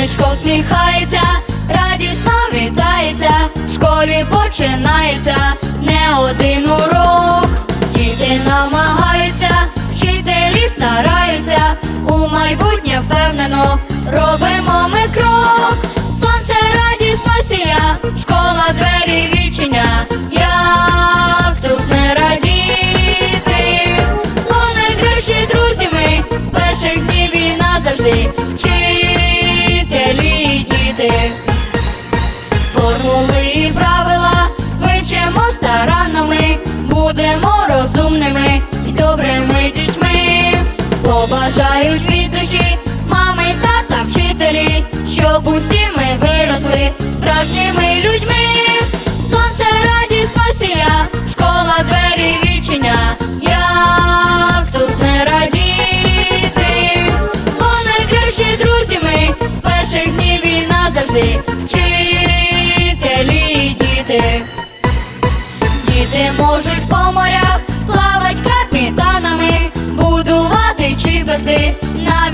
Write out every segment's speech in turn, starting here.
сонечко всміхається, радісно вітається, в школі починається не один урок. Діти намагаються, вчителі стараються, у майбутнє впевнено робимо. бажають.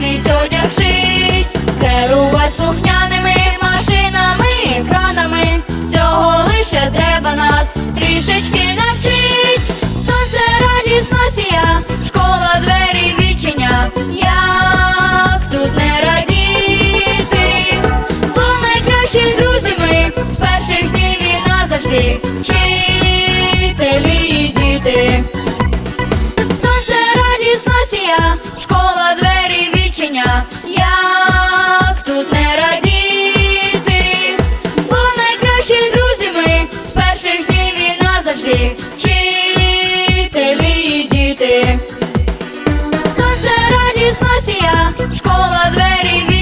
навіть одяг шить слухняними машинами і кранами Цього лише треба нас трішечки навчить. Сонце радісна сія, школа двері відчиня Як тут не радіти, бо найкращі друзі ми з перших днів і назавжди. Вчителі і діти. Сонце радісна сія, школа дісносія, школа двері.